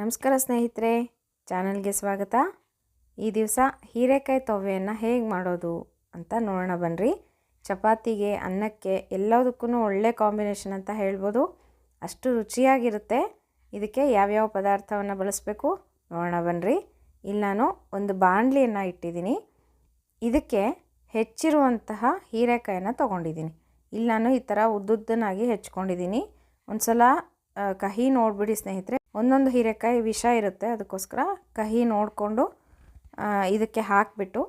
ನಮಸ್ಕಾರ ಸ್ನೇಹಿತರೆ, ಚಾನಲ್ಗೆ ಸ್ವಾಗತ. ಈ ದಿವಸ ಹೀರೆಕಾಯಿ ತವೆಯನ್ನು ಹೇಗೆ ಮಾಡೋದು ಅಂತ ನೋಡೋಣ ಬನ್ನಿರಿ ಚಪಾತಿಗೆ, ಅನ್ನಕ್ಕೆ ಎಲ್ಲದಕ್ಕೂ ಒಳ್ಳೆ ಕಾಂಬಿನೇಷನ್ ಅಂತ ಹೇಳ್ಬೋದು. ಅಷ್ಟು ರುಚಿಯಾಗಿರುತ್ತೆ. ಇದಕ್ಕೆ ಯಾವ್ಯಾವ ಪದಾರ್ಥವನ್ನು ಬಳಸಬೇಕು ನೋಡೋಣ ಬನ್ನಿರಿ ಇಲ್ಲಿ ನಾನು ಒಂದು ಬಾಣಲಿಯನ್ನು ಇಟ್ಟಿದ್ದೀನಿ. ಇದಕ್ಕೆ ಹೆಚ್ಚಿರುವಂತಹ ಹೀರೆಕಾಯನ್ನು ತೊಗೊಂಡಿದ್ದೀನಿ. ಇಲ್ಲಿ ನಾನು ಈ ಥರ ಉದ್ದುದ್ದನಾಗಿ ಹೆಚ್ಕೊಂಡಿದ್ದೀನಿ. ಒಂದು ಸಲ ಕಹಿ ನೋಡಿಬಿಡಿ ಸ್ನೇಹಿತರೆ. ಒಂದೊಂದು ಹೀರೆಕಾಯಿ ವಿಷ ಇರುತ್ತೆ, ಅದಕ್ಕೋಸ್ಕರ ಕಹಿ ನೋಡಿಕೊಂಡು ಇದಕ್ಕೆ ಹಾಕಿಬಿಟ್ಟು,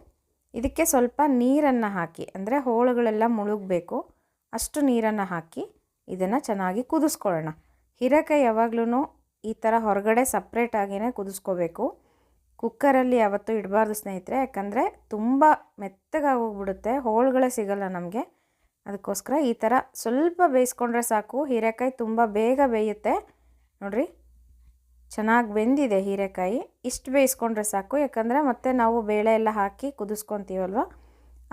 ಇದಕ್ಕೆ ಸ್ವಲ್ಪ ನೀರನ್ನು ಹಾಕಿ, ಅಂದರೆ ಹೋಳುಗಳೆಲ್ಲ ಮುಳುಗಬೇಕು, ಅಷ್ಟು ನೀರನ್ನು ಹಾಕಿ ಇದನ್ನು ಚೆನ್ನಾಗಿ ಕುದಿಸ್ಕೊಳ್ಳೋಣ. ಹೀರೆಕಾಯಿ ಯಾವಾಗ್ಲೂ ಈ ಥರ ಹೊರಗಡೆ ಸಪ್ರೇಟಾಗಿಯೇ ಕುದಿಸ್ಕೋಬೇಕು. ಕುಕ್ಕರಲ್ಲಿ ಯಾವತ್ತೂ ಇಡಬಾರ್ದು ಸ್ನೇಹಿತರೆ, ಯಾಕಂದರೆ ತುಂಬ ಮೆತ್ತಗಾಗೋಗ್ಬಿಡುತ್ತೆ, ಹೋಳುಗಳೇ ಸಿಗಲ್ಲ ನಮಗೆ. ಅದಕ್ಕೋಸ್ಕರ ಈ ಥರ ಸ್ವಲ್ಪ ಬೇಯಿಸ್ಕೊಂಡ್ರೆ ಸಾಕು, ಹೀರೆಕಾಯಿ ತುಂಬ ಬೇಗ ಬೇಯುತ್ತೆ. ನೋಡಿರಿ ಚೆನ್ನಾಗಿ ಬೆಂದಿದೆ ಹೀರೆಕಾಯಿ. ಇಷ್ಟು ಬೇಯಿಸ್ಕೊಂಡ್ರೆ ಸಾಕು, ಯಾಕಂದರೆ ಮತ್ತೆ ನಾವು ಬೇಳೆ ಎಲ್ಲ ಹಾಕಿ ಕುದಿಸ್ಕೊತೀವಲ್ವ?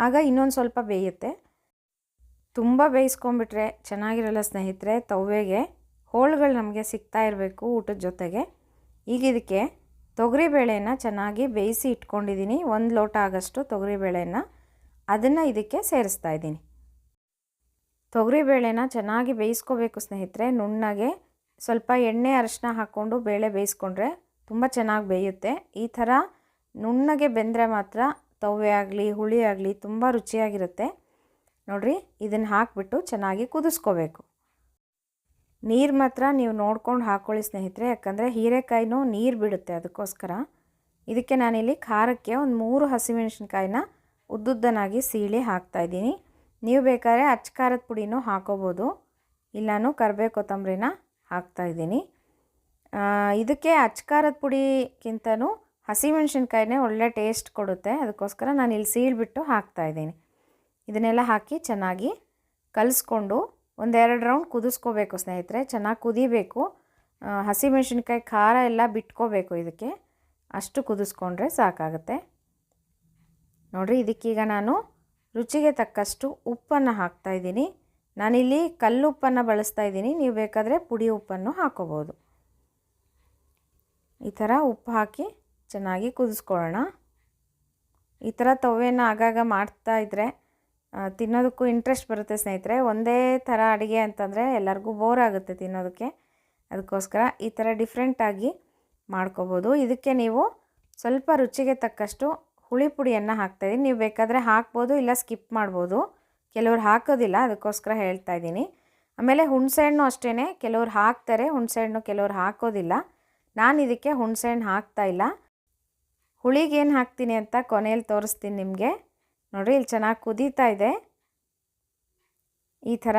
ಆಗ ಇನ್ನೊಂದು ಸ್ವಲ್ಪ ಬೇಯುತ್ತೆ. ತುಂಬ ಬೇಯಿಸ್ಕೊಂಬಿಟ್ರೆ ಚೆನ್ನಾಗಿರಲ್ಲ ಸ್ನೇಹಿತರೆ, ತವ್ವೆಗೆ. ಹೋಳುಗಳು ನಮಗೆ ಸಿಗ್ತಾ ಇರಬೇಕು ಊಟದ ಜೊತೆಗೆ. ಈಗ ಇದಕ್ಕೆ ತೊಗರಿಬೇಳೆನ ಚೆನ್ನಾಗಿ ಬೇಯಿಸಿ ಇಟ್ಕೊಂಡಿದ್ದೀನಿ ಒಂದು ಲೋಟ ಆಗಷ್ಟು ತೊಗರಿಬೇಳೆನ ಅದನ್ನು ಇದಕ್ಕೆ ಸೇರಿಸ್ತಾ ಇದ್ದೀನಿ ತೊಗರಿಬೇಳೆನ ಚೆನ್ನಾಗಿ ಬೇಯಿಸ್ಕೋಬೇಕು ಸ್ನೇಹಿತರೆ, ನುಣ್ಣಗೆ. ಸ್ವಲ್ಪ ಎಣ್ಣೆ ಅರಶಿನ ಹಾಕ್ಕೊಂಡು ಬೇಳೆ ಬೇಯಿಸ್ಕೊಂಡ್ರೆ ತುಂಬ ಚೆನ್ನಾಗಿ ಬೇಯುತ್ತೆ. ಈ ಥರ ನುಣ್ಣಗೆ ಬೆಂದರೆ ಮಾತ್ರ ತವ್ವೆ ಆಗಲಿ, ಹುಳಿ ಆಗಲಿ ತುಂಬ ರುಚಿಯಾಗಿರುತ್ತೆ. ನೋಡಿರಿ, ಇದನ್ನು ಹಾಕಿಬಿಟ್ಟು ಚೆನ್ನಾಗಿ ಕುದಿಸ್ಕೋಬೇಕು. ನೀರು ಮಾತ್ರ ನೀವು ನೋಡ್ಕೊಂಡು ಹಾಕ್ಕೊಳ್ಳಿ ಸ್ನೇಹಿತರೆ, ಯಾಕಂದರೆ ಹೀರೆಕಾಯಿನೂ ನೀರು ಬಿಡುತ್ತೆ ಅದಕ್ಕೋಸ್ಕರ. ಇದಕ್ಕೆ ನಾನಿಲ್ಲಿ ಖಾರಕ್ಕೆ ಒಂದು ಮೂರು ಹಸಿಮೆಣಸಿನ್ಕಾಯಿನ ಉದ್ದುದ್ದನಾಗಿ ಸೀಳಿ ಹಾಕ್ತಾಯಿದ್ದೀನಿ ನೀವು ಬೇಕಾದ್ರೆ ಅಚ್ಚ ಖಾರದ ಪುಡಿನೂ ಹಾಕೋಬೋದು. ಇಲ್ಲಾನು ಕರಿಬೇವು ಕೊತ್ತಂಬರಿನ ಹಾಕ್ತಾಯಿದ್ದೀನಿ ಇದಕ್ಕೆ ಅಚ್ಕಾರದ ಪುಡಿಗಿಂತನೂ ಹಸಿಮೆಣ್ಸಿನ್ಕಾಯಿನೇ ಒಳ್ಳೆ ಟೇಸ್ಟ್ ಕೊಡುತ್ತೆ. ಅದಕ್ಕೋಸ್ಕರ ನಾನು ಇಲ್ಲಿ ಸೀಳ್ಬಿಟ್ಟು ಹಾಕ್ತಾಯಿದ್ದೀನಿ ಇದನ್ನೆಲ್ಲ ಹಾಕಿ ಚೆನ್ನಾಗಿ ಕಲಿಸ್ಕೊಂಡು ಒಂದೆರಡು ರೌಂಡ್ ಕುದಿಸ್ಕೋಬೇಕು ಸ್ನೇಹಿತರೆ. ಚೆನ್ನಾಗಿ ಕುದಿಬೇಕು. ಹಸಿಮೆಣ್ಸಿನ್ಕಾಯಿ ಖಾರ ಎಲ್ಲ ಬಿಟ್ಕೋಬೇಕು ಇದಕ್ಕೆ. ಅಷ್ಟು ಕುದಿಸ್ಕೊಂಡ್ರೆ ಸಾಕಾಗುತ್ತೆ. ನೋಡಿರಿ, ಇದಕ್ಕೀಗ ನಾನು ರುಚಿಗೆ ತಕ್ಕಷ್ಟು ಉಪ್ಪನ್ನು ಹಾಕ್ತಾಯಿದ್ದೀನಿ ನಾನಿಲ್ಲಿ ಕಲ್ಲುಪ್ಪನ್ನು ಬಳಸ್ತಾ ಇದ್ದೀನಿ. ನೀವು ಬೇಕಾದರೆ ಪುಡಿ ಉಪ್ಪನ್ನು ಹಾಕೋಬೋದು. ಈ ಥರ ಉಪ್ಪು ಹಾಕಿ ಚೆನ್ನಾಗಿ ಕುದಿಸ್ಕೊಳ್ಳೋಣ. ಈ ಥರ ತವೆಯನ್ನು ಆಗಾಗ ಮಾಡ್ತಾ ಇದ್ದರೆ ತಿನ್ನೋದಕ್ಕೂ ಇಂಟ್ರೆಸ್ಟ್ ಬರುತ್ತೆ ಸ್ನೇಹಿತರೆ. ಒಂದೇ ಥರ ಅಡುಗೆ ಅಂತಂದರೆ ಎಲ್ಲರಿಗೂ ಬೋರ್ ಆಗುತ್ತೆ ತಿನ್ನೋದಕ್ಕೆ. ಅದಕ್ಕೋಸ್ಕರ ಈ ಥರ ಡಿಫ್ರೆಂಟಾಗಿ ಮಾಡ್ಕೋಬೋದು. ಇದಕ್ಕೆ ನೀವು ಸ್ವಲ್ಪ ರುಚಿಗೆ ತಕ್ಕಷ್ಟು ಹುಳಿ ಪುಡಿಯನ್ನು ಹಾಕ್ತಾಯಿದ್ದೀನಿ ನೀವು ಬೇಕಾದರೆ ಹಾಕ್ಬೋದು, ಇಲ್ಲ ಸ್ಕಿಪ್ ಮಾಡ್ಬೋದು. ಕೆಲವ್ರು ಹಾಕೋದಿಲ್ಲ, ಅದಕ್ಕೋಸ್ಕರ ಹೇಳ್ತಾ ಇದ್ದೀನಿ. ಆಮೇಲೆ ಹುಣಸೆಹಣ್ಣು ಅಷ್ಟೇ ಕೆಲವ್ರು ಹಾಕ್ತಾರೆ, ಹುಣಸೆಹಣ್ಣು ಕೆಲವ್ರು ಹಾಕೋದಿಲ್ಲ. ನಾನು ಇದಕ್ಕೆ ಹುಣಸೆಹಣ್ಣು ಹಾಕ್ತಾಯಿಲ್ಲ ಹುಳಿಗೆ ಏನು ಹಾಕ್ತೀನಿ ಅಂತ ಕೊನೆಯಲ್ಲಿ ತೋರಿಸ್ತೀನಿ ನಿಮಗೆ. ನೋಡಿರಿ ಇಲ್ಲಿ ಚೆನ್ನಾಗಿ ಕುದೀತಾ ಇದೆ. ಈ ಥರ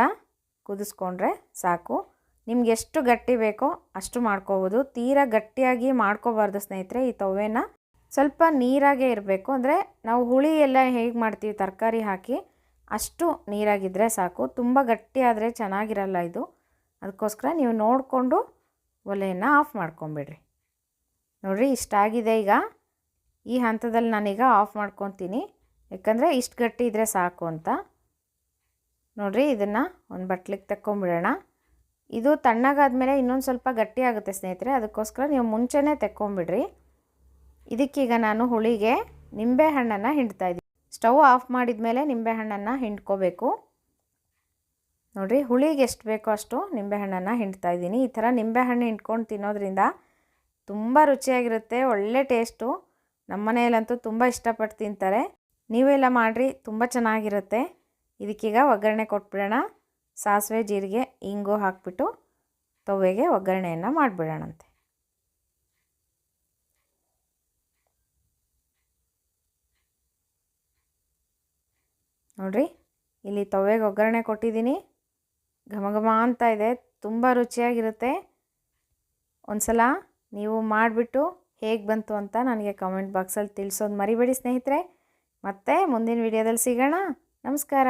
ಕುದಿಸ್ಕೊಂಡ್ರೆ ಸಾಕು. ನಿಮ್ಗೆ ಎಷ್ಟು ಗಟ್ಟಿ ಬೇಕೋ ಅಷ್ಟು ಮಾಡ್ಕೋಬೋದು. ತೀರಾ ಗಟ್ಟಿಯಾಗಿ ಮಾಡ್ಕೋಬಾರ್ದು ಸ್ನೇಹಿತರೆ ಈ ತವೆನ ಸ್ವಲ್ಪ ನೀರಾಗೇ ಇರಬೇಕು. ಅಂದರೆ ನಾವು ಹುಳಿ ಎಲ್ಲ ಹೇಗೆ ಮಾಡ್ತೀವಿ, ತರಕಾರಿ ಹಾಕಿ ಅಷ್ಟು ನೀರಾಗಿದ್ದರೆ ಸಾಕು. ತುಂಬ ಗಟ್ಟಿಯಾದರೆ ಚೆನ್ನಾಗಿರಲ್ಲ ಇದು. ಅದಕ್ಕೋಸ್ಕರ ನೀವು ನೋಡಿಕೊಂಡು ಒಲೆಯನ್ನು ಆಫ್ ಮಾಡ್ಕೊಂಬಿಡ್ರಿ. ನೋಡಿರಿ ಇಷ್ಟಾಗಿದೆ ಈಗ. ಈ ಹಂತದಲ್ಲಿ ನಾನೀಗ ಆಫ್ ಮಾಡ್ಕೊತೀನಿ. ಯಾಕಂದರೆ ಇಷ್ಟು ಗಟ್ಟಿ ಇದ್ದರೆ ಸಾಕು ಅಂತ. ನೋಡಿರಿ ಇದನ್ನು ಒಂದು ಬಟ್ಲಿಗೆ ತಕ್ಕೊಂಬಿಡೋಣ. ಇದು ತಣ್ಣಗಾದ್ಮೇಲೆ ಇನ್ನೊಂದು ಸ್ವಲ್ಪ ಗಟ್ಟಿ ಆಗುತ್ತೆ ಸ್ನೇಹಿತರೆ. ಅದಕ್ಕೋಸ್ಕರ ನೀವು ಮುಂಚೆನೇ ತೆಕ್ಕೊಂಬಿಡ್ರಿ. ಇದಕ್ಕೀಗ ನಾನು ಹುಳಿಗೆ ನಿಂಬೆ ಹಣ್ಣನ್ನು ಹಿಂಡ್ತಾ ಸ್ಟವ್ ಆಫ್ ಮಾಡಿದ ಮೇಲೆ ನಿಂಬೆಹಣ್ಣನ್ನು ಹಿಂಡ್ಕೋಬೇಕು. ನೋಡಿರಿ, ಹುಳಿಗೆ ಎಷ್ಟು ಬೇಕೋ ಅಷ್ಟು ನಿಂಬೆಹಣ್ಣನ್ನು ಹಿಂಡ್ತಾ ಇದ್ದೀನಿ. ಈ ಥರ ನಿಂಬೆಹಣ್ಣು ಹಿಂಡ್ಕೊಂಡು ತಿನ್ನೋದ್ರಿಂದ ತುಂಬ ರುಚಿಯಾಗಿರುತ್ತೆ, ಒಳ್ಳೆ ಟೇಸ್ಟು. ನಮ್ಮ ಮನೆಯಲ್ಲಂತೂ ತುಂಬ ಇಷ್ಟಪಟ್ಟು ತಿಂತಾರೆ. ನೀವೆಲ್ಲ ಮಾಡಿರಿ, ತುಂಬ ಚೆನ್ನಾಗಿರುತ್ತೆ. ಇದಕ್ಕೀಗ ಒಗ್ಗರಣೆ ಕೊಟ್ಬಿಡೋಣ. ಸಾಸಿವೆ, ಜೀರಿಗೆ, ಇಂಗು ಹಾಕ್ಬಿಟ್ಟು ತೊವೆಗೆ ಒಗ್ಗರಣೆಯನ್ನು ಮಾಡಿಬಿಡೋಣಂತೆ. ನೋಡಿರಿ, ಇಲ್ಲಿ ತವೆಗೆ ಒಗ್ಗರಣೆ ಕೊಟ್ಟಿದ್ದೀನಿ. ಘಮ ಘಮ ಅಂತ ಇದೆ, ತುಂಬ ರುಚಿಯಾಗಿರುತ್ತೆ. ಒಂದು ಸಲ ನೀವು ಮಾಡಿಬಿಟ್ಟು ಹೇಗೆ ಬಂತು ಅಂತ ನನಗೆ ಕಾಮೆಂಟ್ ಬಾಕ್ಸಲ್ಲಿ ತಿಳಿಸೋದು ಮರಿಬೇಡಿ ಸ್ನೇಹಿತರೆ. ಮತ್ತೆ ಮುಂದಿನ ವಿಡಿಯೋದಲ್ಲಿ ಸಿಗೋಣ. ನಮಸ್ಕಾರ.